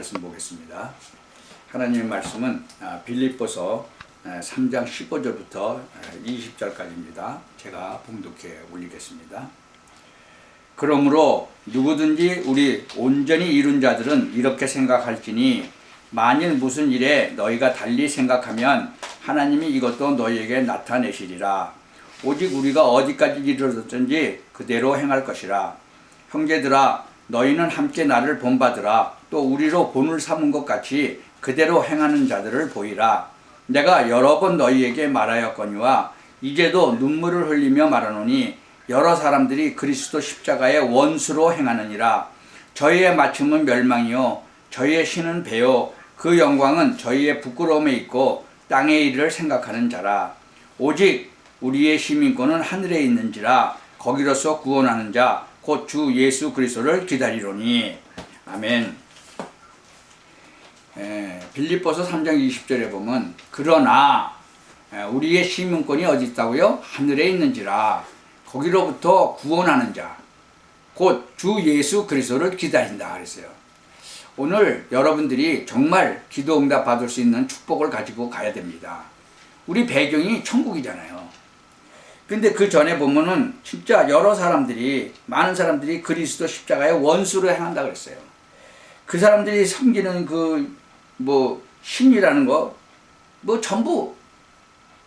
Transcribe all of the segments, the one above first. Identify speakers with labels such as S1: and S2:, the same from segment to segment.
S1: 말씀 보겠습니다. 하나님의 말씀은 아, 빌립보서 3장 15절부터 20절까지입니다. 제가 봉독해 올리겠습니다. 그러므로 누구든지 우리 온전히 이룬 자들은 이렇게 생각할지니 만일 무슨 일에 너희가 달리 생각하면 하나님이 이것도 너희에게 나타내시리라. 오직 우리가 어디까지 이르렀든지 그대로 행할 것이라. 형제들아 너희는 함께 나를 본받으라. 또 우리로 본을 삼은 것 같이 그대로 행하는 자들을 보이라. 내가 여러 번 너희에게 말하였거니와 이제도 눈물을 흘리며 말하노니 여러 사람들이 그리스도 십자가의 원수로 행하느니라. 저희의 맞춤은 멸망이요 저희의 신은 배요 그 영광은 저희의 부끄러움에 있고 땅의 일을 생각하는 자라. 오직 우리의 시민권은 하늘에 있는지라 거기로서 구원하는 자 곧 주 예수 그리스도를 기다리로니 아멘. 에, 빌립보서 3장 20절에 보면 그러나 에, 우리의 시민권이 어디 있다고요? 하늘에 있는지라 거기로부터 구원하는 자 곧 주 예수 그리스도를 기다린다 그랬어요. 오늘 여러분들이 정말 기도 응답 받을 수 있는 축복을 가지고 가야 됩니다. 우리 배경이 천국이잖아요. 근데 그 전에 보면은 진짜 여러 사람들이 많은 사람들이 그리스도 십자가의 원수로 행한다 그랬어요. 그 사람들이 섬기는 그 뭐 신이라는 거 뭐 전부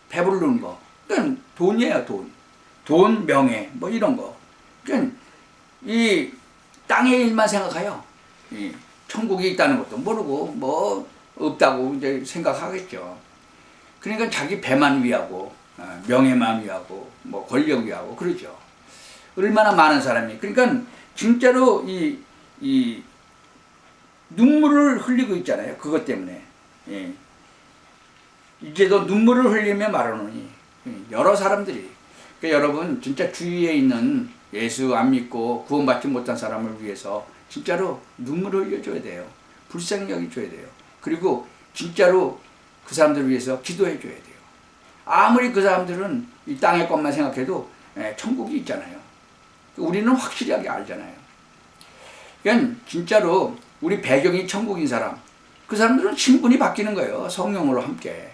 S1: 배부르는 거. 그러니까 돈이에요, 돈. 돈, 명예 뭐 이런 거. 그러니까 이 땅의 일만 생각해요. 이 천국이 있다는 것도 모르고 뭐 없다고 이제 생각하겠죠. 그러니까 자기 배만 위하고 어, 명예만 위하고 뭐 권력 위하고 그러죠. 얼마나 많은 사람이 그러니까 진짜로 이, 이 눈물을 흘리고 있잖아요. 그것 때문에 예. 이제도 눈물을 흘리며 말하노니 예, 여러 사람들이 그러니까 여러분 진짜 주위에 있는 예수 안 믿고 구원받지 못한 사람을 위해서 진짜로 눈물을 흘려줘야 돼요. 불쌍히 여기줘야 돼요. 그리고 진짜로 그 사람들을 위해서 기도해 줘야 돼요. 아무리 그 사람들은 이 땅의 것만 생각해도 예, 천국이 있잖아요. 우리는 확실하게 알잖아요. 그러니까 진짜로 우리 배경이 천국인 사람, 그 사람들은 신분이 바뀌는 거예요. 성령으로 함께.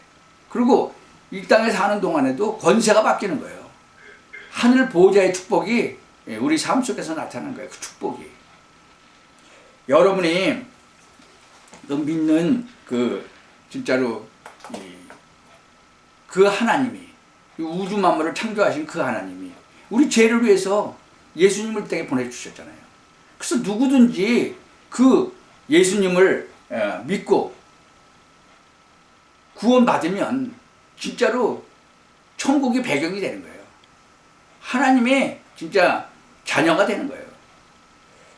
S1: 그리고 이 땅에 사는 동안에도 권세가 바뀌는 거예요. 하늘 보호자의 축복이 예, 우리 삶 속에서 나타나는 거예요. 그 축복이. 여러분이 그 믿는 그 진짜로 이 그 하나님이 이 우주 만물을 창조하신 그 하나님이 우리 죄를 위해서 예수님을 땅에 보내주셨잖아요. 그래서 누구든지 그 예수님을 어, 믿고 구원받으면 진짜로 천국의 배경이 되는 거예요. 하나님의 진짜 자녀가 되는 거예요.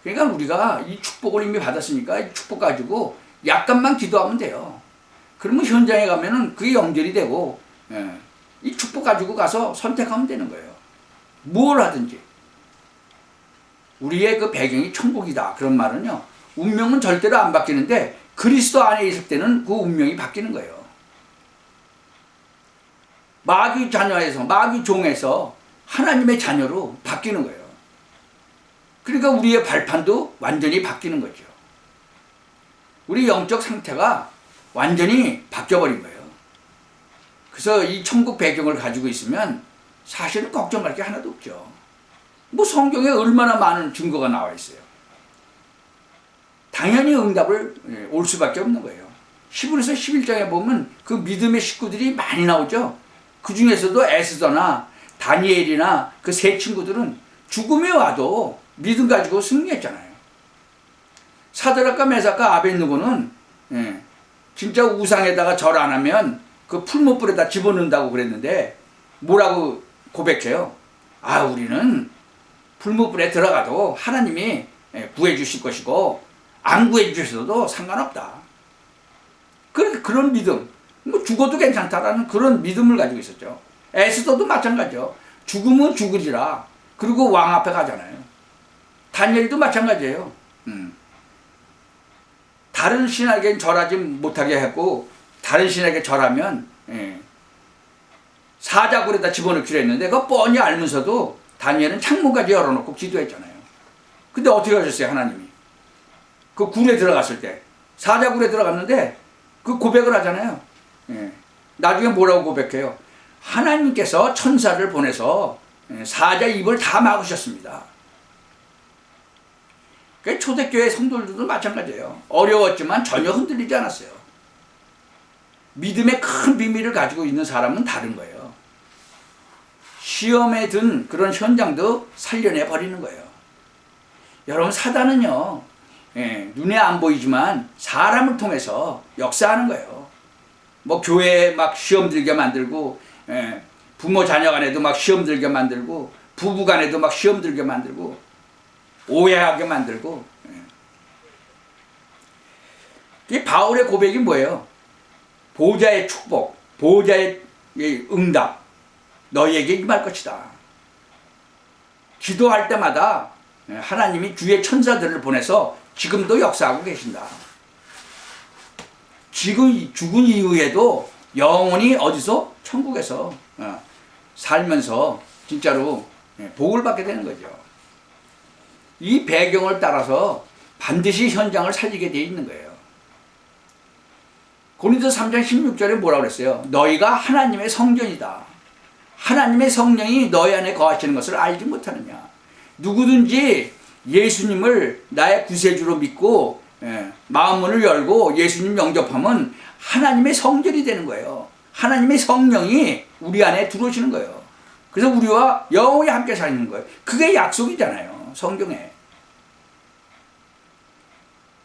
S1: 그러니까 우리가 이 축복을 이미 받았으니까 이 축복 가지고 약간만 기도하면 돼요. 그러면 현장에 가면은 그게 연결이 되고 예, 이 축복 가지고 가서 선택하면 되는 거예요. 뭘 하든지. 우리의 그 배경이 천국이다. 그런 말은요. 운명은 절대로 안 바뀌는데 그리스도 안에 있을 때는 그 운명이 바뀌는 거예요. 마귀 자녀에서 마귀 종에서 하나님의 자녀로 바뀌는 거예요. 그러니까 우리의 발판도 완전히 바뀌는 거죠. 우리 영적 상태가 완전히 바뀌어버린 거예요. 그래서 이 천국 배경을 가지고 있으면 사실은 걱정할 게 하나도 없죠. 뭐 성경에 얼마나 많은 증거가 나와 있어요. 당연히 응답을 예, 올 수밖에 없는 거예요. 10월에서 11장에 보면 그 믿음의 식구들이 많이 나오죠. 그 중에서도 에스더나 다니엘이나 그 세 친구들은 죽음에 와도 믿음 가지고 승리했잖아요. 사드락과 메사카 아벤누고는 예, 진짜 우상에다가 절 안 하면 그 풀무불에다 집어넣는다고 그랬는데 뭐라고 고백해요? 아 우리는 풀무불에 들어가도 하나님이 예, 구해 주실 것이고 안 구해 주셔도 상관없다. 그 그런 믿음, 뭐 죽어도 괜찮다라는 그런 믿음을 가지고 있었죠. 에스더도 마찬가지죠. 죽으면 죽으리라. 그리고 왕 앞에 가잖아요. 다니엘도 마찬가지예요. 음. 다른 신에게 절하지 못하게 했고 다른 신에게 절하면 예. 사자굴에다 집어넣기로 했는데 그거 뻔히 알면서도 다니엘은 창문까지 열어놓고 기도했잖아요. 근데 어떻게 하셨어요 하나님이? 그 굴에 들어갔을 때 사자굴에 들어갔는데 그 고백을 하잖아요. 예. 나중에 뭐라고 고백해요? 하나님께서 천사를 보내서 예, 사자 입을 다 막으셨습니다. 그 초대교회 성도들도 마찬가지예요. 어려웠지만 전혀 흔들리지 않았어요. 믿음의 큰 비밀을 가지고 있는 사람은 다른 거예요. 시험에 든 그런 현장도 살려내 버리는 거예요. 여러분 사단은요 예, 눈에 안 보이지만 사람을 통해서 역사하는 거예요. 뭐 교회에 막 시험 들게 만들고 예, 부모 자녀 간에도 막 시험 들게 만들고 부부 간에도 막 시험 들게 만들고 오해하게 만들고 예. 이 바울의 고백이 뭐예요? 보좌의 축복, 보좌의 응답 너희에게 임할 것이다. 기도할 때마다 예, 하나님이 주의 천사들을 보내서 지금도 역사하고 계신다. 지금 죽은 이후에도 영원히 어디서 천국에서 어, 살면서 진짜로 예, 복을 받게 되는 거죠. 이 배경을 따라서 반드시 현장을 살리게 돼 있는 거예요. 고린도 3장 16절에 뭐라 그랬어요? 너희가 하나님의 성전이다. 하나님의 성령이 너희 안에 거하시는 것을 알지 못하느냐. 누구든지 예수님을 나의 구세주로 믿고 예, 마음문을 열고 예수님 영접하면 하나님의 성전이 되는 거예요. 하나님의 성령이 우리 안에 들어오시는 거예요. 그래서 우리와 영원히 함께 사는 거예요. 그게 약속이잖아요. 성경에.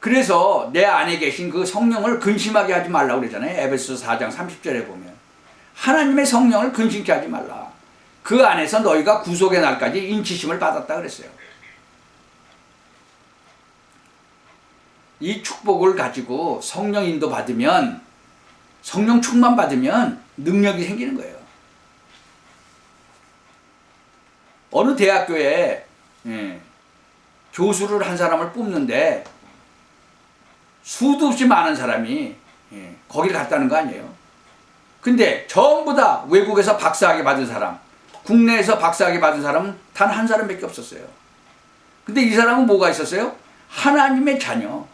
S1: 그래서 내 안에 계신 그 성령을 근심하게 하지 말라고 그러잖아요. 에베소 4장 30절에 보면. 하나님의 성령을 근심케 하지 말라. 그 안에서 너희가 구속의 날까지 인치심을 받았다 그랬어요. 이 축복을 가지고 성령 인도 받으면 성령 충만 받으면 능력이 생기는 거예요. 어느 대학교에 예, 교수를 한 사람을 뽑는데 수도 없이 많은 사람이 예, 거기를 갔다는 거 아니에요. 근데 전부 다 외국에서 박사학위 받은 사람, 국내에서 박사학위 받은 사람은 단 한 사람밖에 없었어요. 근데 이 사람은 뭐가 있었어요? 하나님의 자녀.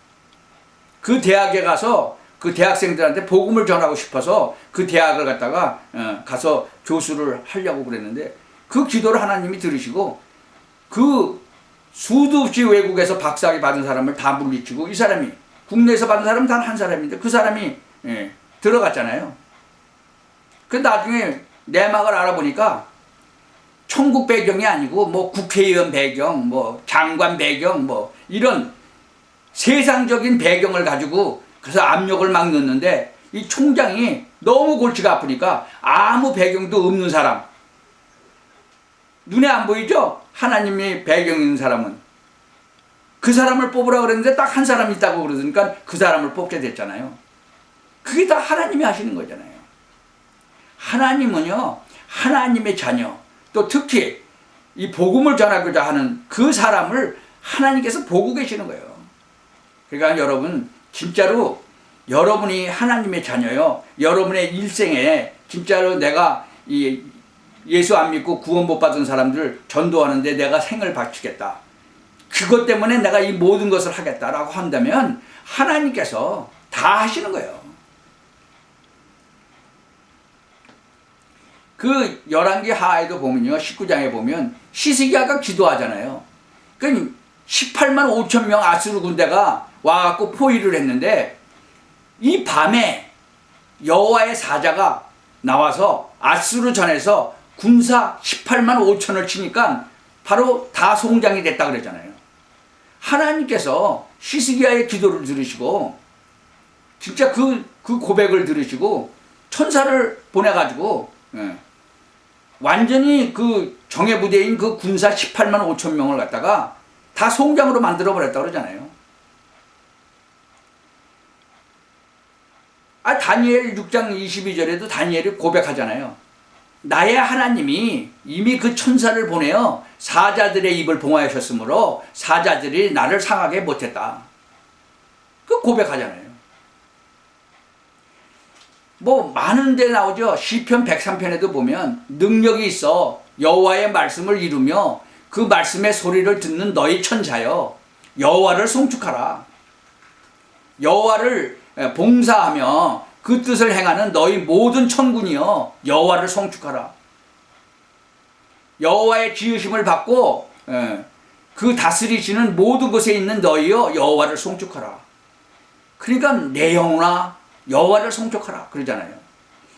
S1: 그 대학에 가서 그 대학생들한테 복음을 전하고 싶어서 그 대학을 갔다가 어, 가서 교수를 하려고 그랬는데 그 기도를 하나님이 들으시고 그 수도 없이 외국에서 박사학위 받은 사람을 다 물리치고 이 사람이 국내에서 받은 사람은 단 한 사람인데 그 사람이 예, 들어갔잖아요. 그 나중에 내막을 알아보니까 천국 배경이 아니고 뭐 국회의원 배경, 뭐 장관 배경, 뭐 이런 세상적인 배경을 가지고 그래서 압력을 막 넣는데 이 총장이 너무 골치가 아프니까 아무 배경도 없는 사람 눈에 안 보이죠? 하나님이 배경 있는 사람은 그 사람을 뽑으라 그랬는데 딱 한 사람 있다고 그러니까 그 사람을 뽑게 됐잖아요. 그게 다 하나님이 하시는 거잖아요. 하나님은요, 하나님의 자녀, 또 특히 이 복음을 전하고자 하는 그 사람을 하나님께서 보고 계시는 거예요. 그러니까 여러분, 진짜로 여러분이 하나님의 자녀요. 여러분의 일생에 진짜로 내가 이 예수 안 믿고 구원 못 받은 사람들 전도하는데 내가 생을 바치겠다. 그것 때문에 내가 이 모든 것을 하겠다라고 한다면 하나님께서 다 하시는 거예요. 그 열왕기 하에도 보면요. 19장에 보면 시스기야가 기도하잖아요. 그 18만 5천 명 아수르 군대가 와갖고 포위를 했는데 이 밤에 여호와의 사자가 나와서 아수르 전에서 군사 18만 5천을 치니까 바로 다 송장이 됐다 그랬잖아요. 하나님께서 시스기야의 기도를 들으시고 진짜 그, 그 고백을 들으시고 천사를 보내가지고 예, 완전히 그 정예 부대인 그 군사 18만 5천 명을 갖다가 다 송장으로 만들어 버렸다 그러잖아요. 아 다니엘 6장 22절에도 다니엘이 고백하잖아요. 나의 하나님이 이미 그 천사를 보내어 사자들의 입을 봉하셨으므로 사자들이 나를 상하게 못했다. 그 고백하잖아요. 뭐 많은 데 나오죠. 시편 103편에도 보면 능력이 있어 여호와의 말씀을 이루며 그 말씀의 소리를 듣는 너희 천사여 여호와를 송축하라. 여호와를 에, 봉사하며 그 뜻을 행하는 너희 모든 천군이여 여호와를 송축하라. 여호와의 지으심을 받고 에, 그 다스리시는 모든 곳에 있는 너희여 여호와를 송축하라. 그러니까 내 영혼아 여호와를 송축하라 그러잖아요.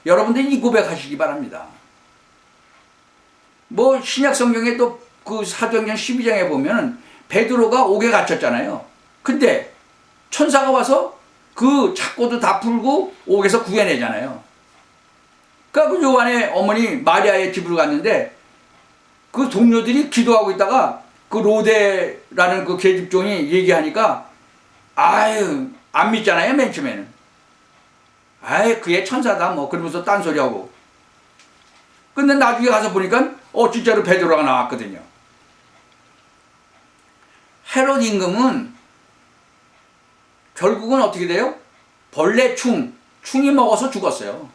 S1: 여러분들 이 고백하시기 바랍니다. 뭐 신약 성경에 또 그 사도행전 12장에 보면은 베드로가 옥에 갇혔잖아요. 근데 천사가 와서 그 착고도 다 풀고 옥에서 구해내잖아요. 그러니까 그 요한의 어머니 마리아의 집으로 갔는데 그 동료들이 기도하고 있다가 그 로데라는 그 계집종이 얘기하니까 아유 안 믿잖아요 맨 처음에는. 아이 그의 천사다 뭐. 그러면서 딴소리하고. 근데 나중에 가서 보니까 어 진짜로 베드로가 나왔거든요. 헤롯 임금은 결국은 어떻게 돼요? 벌레 충 충이 먹어서 죽었어요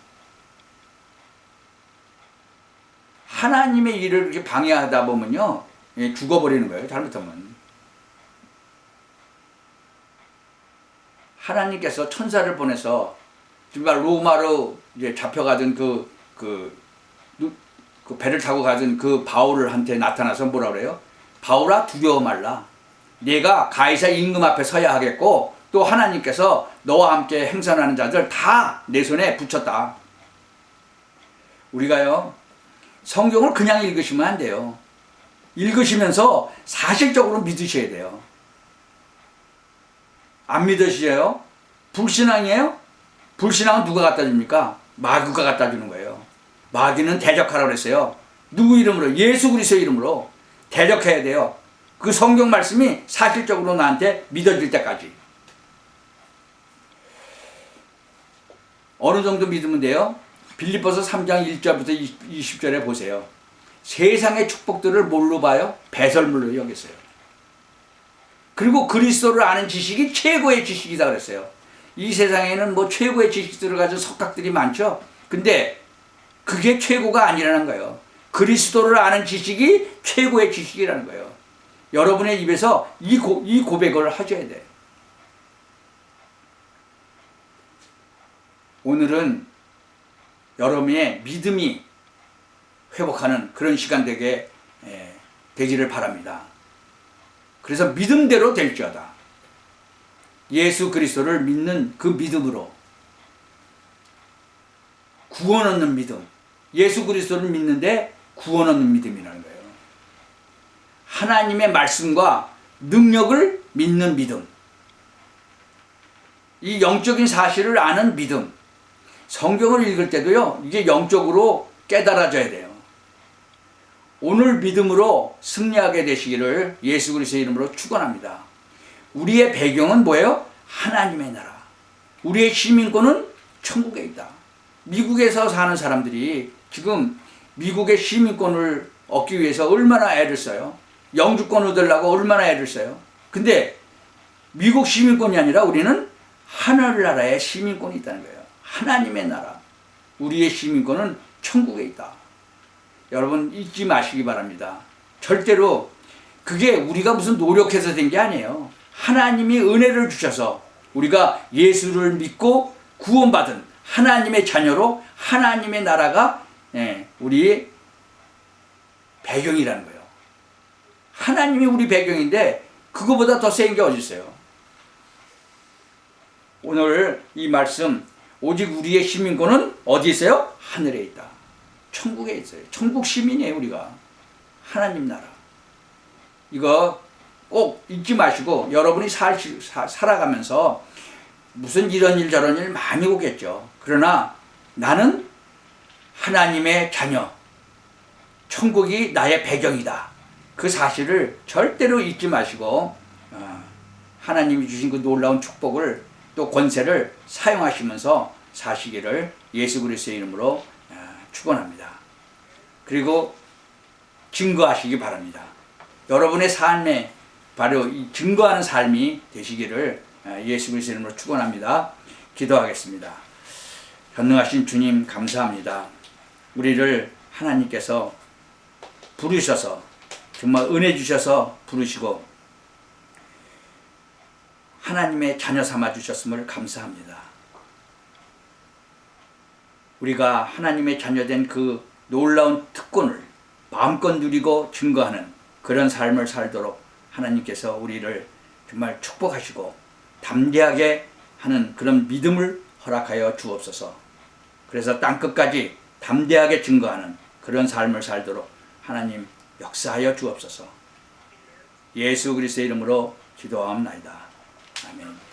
S1: 하나님의 일을 방해하다 보면요 예, 죽어버리는 거예요 잘못하면 하나님께서 천사를 보내서 정말 로마로 이제 잡혀가던 그, 그, 누- 그 배를 타고 가던 그 바울한테 나타나서 뭐라 그래요? 바울아 두려워 말라. 내가 가이사 임금 앞에 서야 하겠고 또 하나님께서 너와 함께 행선하는 자들 다 내 손에 붙였다. 우리가요 성경을 그냥 읽으시면 안 돼요. 읽으시면서 사실적으로 믿으셔야 돼요. 안 믿으시죠? 불신앙이에요? 불신앙은 누가 갖다 줍니까? 마귀가 갖다 주는 거예요. 마귀는 대적하라고 그랬어요. 누구 이름으로? 예수 그리스도 이름으로 대적해야 돼요. 그 성경 말씀이 사실적으로 나한테 믿어질 때까지. 어느 정도 믿으면 돼요? 빌립보서 3장 1절부터 20절에 보세요. 세상의 축복들을 뭘로 봐요? 배설물로 여겼어요. 그리고 그리스도를 아는 지식이 최고의 지식이다 그랬어요. 이 세상에는 뭐 최고의 지식들을 가진 석학들이 많죠. 근데 그게 최고가 아니라는 거예요. 그리스도를 아는 지식이 최고의 지식이라는 거예요. 여러분의 입에서 이, 고, 이 고백을 하셔야 돼. 오늘은 여러분의 믿음이 회복하는 그런 시간 되게 에, 되기를 바랍니다. 그래서 믿음대로 될지어다. 예수 그리스도를 믿는 그 믿음으로 구원 얻는 믿음. 예수 그리스도를 믿는데 구원 얻는 믿음이라는 거예요. 하나님의 말씀과 능력을 믿는 믿음. 이 영적인 사실을 아는 믿음. 성경을 읽을 때도요, 이게 영적으로 깨달아져야 돼요. 오늘 믿음으로 승리하게 되시기를 예수 그리스도의 이름으로 축원합니다. 우리의 배경은 뭐예요? 하나님의 나라. 우리의 시민권은 천국에 있다. 미국에서 사는 사람들이 지금 미국의 시민권을 얻기 위해서 얼마나 애를 써요? 영주권 얻으려고 얼마나 애를 써요? 근데 미국 시민권이 아니라 우리는 하늘나라의 시민권이 있다는 거예요. 하나님의 나라. 우리의 시민권은 천국에 있다. 여러분 잊지 마시기 바랍니다. 절대로 그게 우리가 무슨 노력해서 된 게 아니에요. 하나님이 은혜를 주셔서 우리가 예수를 믿고 구원받은 하나님의 자녀로 하나님의 나라가 예, 우리 배경이라는 거예요. 하나님이 우리 배경인데 그거보다 더 센 게 어디 있어요? 오늘 이 말씀 오직 우리의 시민권은 어디 있어요? 하늘에 있다. 천국에 있어요. 천국 시민이에요, 우리가. 하나님 나라. 이거 꼭 잊지 마시고 여러분이 살, 사, 살아가면서 무슨 이런 일 저런 일 많이 오겠죠. 그러나 나는 하나님의 자녀. 천국이 나의 배경이다. 그 사실을 절대로 잊지 마시고 어, 하나님이 주신 그 놀라운 축복을 또 권세를 사용하시면서 사시기를 예수 그리스도의 이름으로 어, 축원합니다. 그리고 증거하시기 바랍니다. 여러분의 삶에 바로 이 증거하는 삶이 되시기를 어, 예수 그리스도의 이름으로 축원합니다. 기도하겠습니다. 전능하신 주님 감사합니다. 우리를 하나님께서 부르셔서 정말 은혜 주셔서 부르시고 하나님의 자녀 삼아 주셨음을 감사합니다. 우리가 하나님의 자녀된 그 놀라운 특권을 마음껏 누리고 증거하는 그런 삶을 살도록 하나님께서 우리를 정말 축복하시고 담대하게 하는 그런 믿음을 허락하여 주옵소서. 그래서 땅 끝까지 담대하게 증거하는 그런 삶을 살도록 하나님 역사하여 주옵소서. 예수 그리스도의 이름으로 기도하옵나이다. 아멘.